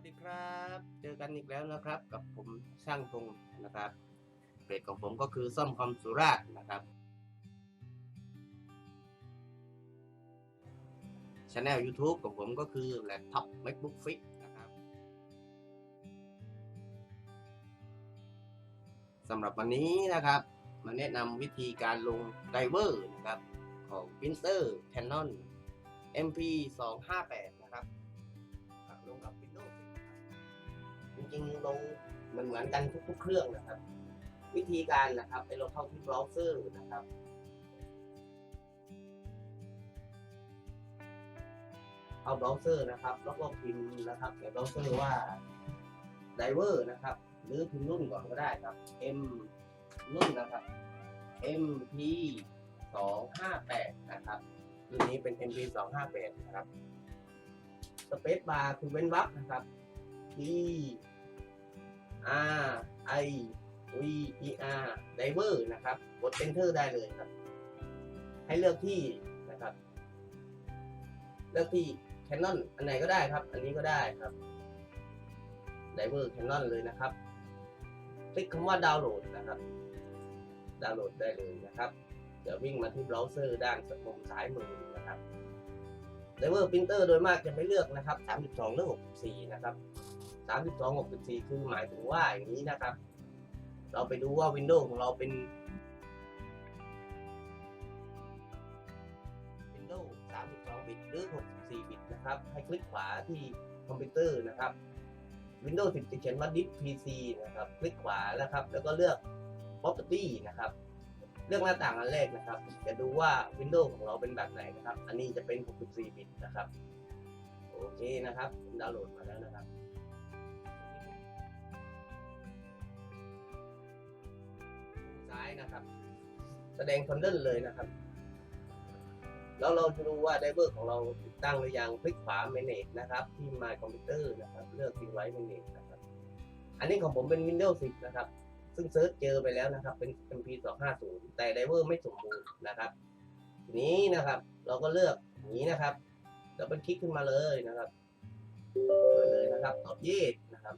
วัสดีครับ เจอกันอีกแล้วนะครับ กับผมช่างพงนะครับเพจของผมก็คือซ่อมคอมสุราษนะครับช anel YouTube ของผมก็คือ Laptop MacBook Fix นะครับสำหรับวันนี้นะครับ มาแนะนำวิธีการลงไดเวอร์นะครับ ของ Printer Canon MP 258 ริงๆลงเหมือนเหมือนกันทุก ๆ เครื่องนะครับ วิธีการนะครับไปลงเข้าที่เบราว์เซอร์นะครับเอาเบราว์เซอร์นะครับแล้วก็พิมพ์นะครับในเบราว์เซอร์ว่า driver นะครับ หรือพิมพ์รุ่นก่อนก็ได้ครับ M รุ่นนะครับ MP 258นะครับรุ่นนี้เป็น MP 258นะครับสเปซบาร์คือเว้นวรรคนะครับ T R I V E R diver นะครับ กด enter ได้เลยครับ ให้เลือกที่นะครับ เลือกที่ Canon อันไหนก็ได้ครับ อันนี้ก็ได้ครับ diver Canon เลยนะครับ คลิกคำว่าดาวน์โหลดนะครับ ดาวน์โหลดได้เลยนะครับเดี๋ยววิ่งมาที่เบราว์เซอร์ด้านมุมซ้ายมือนะครับไดเวอร์พิมพ์เตอร์โดยมากจะไม่เลือกนะครับ 32หรือ64 นะครับ 32 64 คือหมายถึงว่าอย่างนี้นะครับ เราไปดูว่า Windows ของเราเป็น Windows 32 บิตหรือ 64 บิตนะครับ ให้คลิกขวาที่คอมพิวเตอร์นะครับ Windows 10จะเขียนว่า Disk PC นะครับ คลิกขวาแล้วครับ แล้วก็เลือก Property นะครับ เลือกหน้าต่างอันแรกนะครับ จะดูว่า Windows ของเราเป็นแบบไหนนะครับ อันนี้จะเป็น 64 บิตนะครับ โอเคนะครับ ผมดาวน์โหลดมาแล้วนะครับายนะครับ แสดงคอนเดนเลยนะครับ แล้วเราจะดูว่าไดเวอร์ของเราติดตั้งหรือยังคลิกขวา Manage นะครับ ที่ My Computer นะครับ เลือก Device Manage นะครับ อันนี้ของผมเป็น Windows 10 นะครับ ซึ่งเซิร์ชเจอไปแล้วนะครับ เป็น MP 250 แต่ไดเวอร์ไม่สมบูรณ์นะครับทีนี้นะครับ เราก็เลือกนี้นะครับแล้วเป็คลิกขึ้นมาเลยนะครับเปิดเลยนะครับตอบเยสนะครับ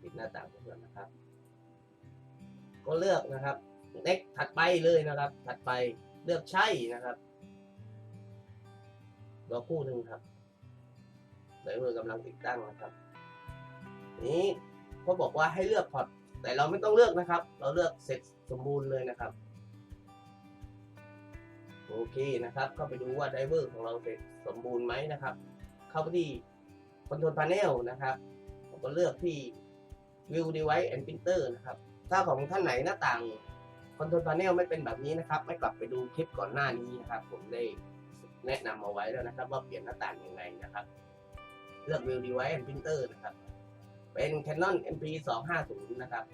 ปิดหน้าต่างไปก่อนนะครับ ก็เลือกนะครับ next ถัดไปเลยนะครับ ถัดไปเลือกใช่นะครับรอคู่หนึ่งครับไดเวอร์กำลังติดตั้งนะครับนี้เขาบอกว่าให้เลือกพอร์ตแต่เราไม่ต้องเลือกนะครับ เราเลือกเสร็จสมบูรณ์เลยนะครับ โอเคนะครับ เข้าไปดูว่าไดเวอร์ของเราเสร็จสมบูรณ์ไหมนะครับ เข้าไปที่ Control Panel นะครับผมก็เลือกที่ View Device and Printer นะครับ ถ้าของท่านไหนหน้าต่าง Control Panel ไม่เป็นแบบนี้นะครับไม่กลับไปดูคลิปก่อนหน้านี้นะครับ ผมได้แนะนำเอาไว้แล้วนะครับ ว่าเปลี่ยนหน้าต่างยังไงนะครับ เลือก View Device and Printer นะครับ เป็น Canon MP 250นะครับ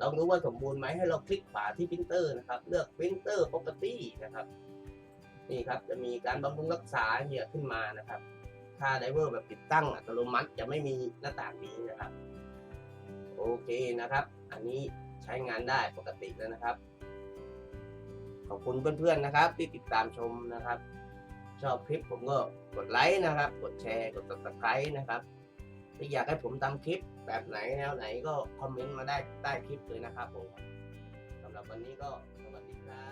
ลองดูว่าสมบูรณ์ไหมให้เราคลิกขวาที่พิมพ์เตอร์นะครับ เลือก Printer Property นะครับนี่ครับจะมีการบำรุงรักษาเหยื่อขึ้นมานะครับถ้าไดเวอร์แบบติดตั้งอัตโนมัติจะไม่มีหน้าต่างนี้นะครับ โอเคนะครับ อันนี้ใช้งานได้ปกติแล้วนะครับ ขอบคุณเพื่อนๆนะครับ ที่ติดตามชมนะครับ ชอบคลิปผมก็กดไลค์นะครับ กดแชร์ กด subscribe นะครับถ้าอยากให้ผมทำคลิปแบบไหนแนวไหนก็คอมเมนต์มาได้ใต้คลิปเลยนะครับผมสำหรับวันนี้ก็สวัสดีครับ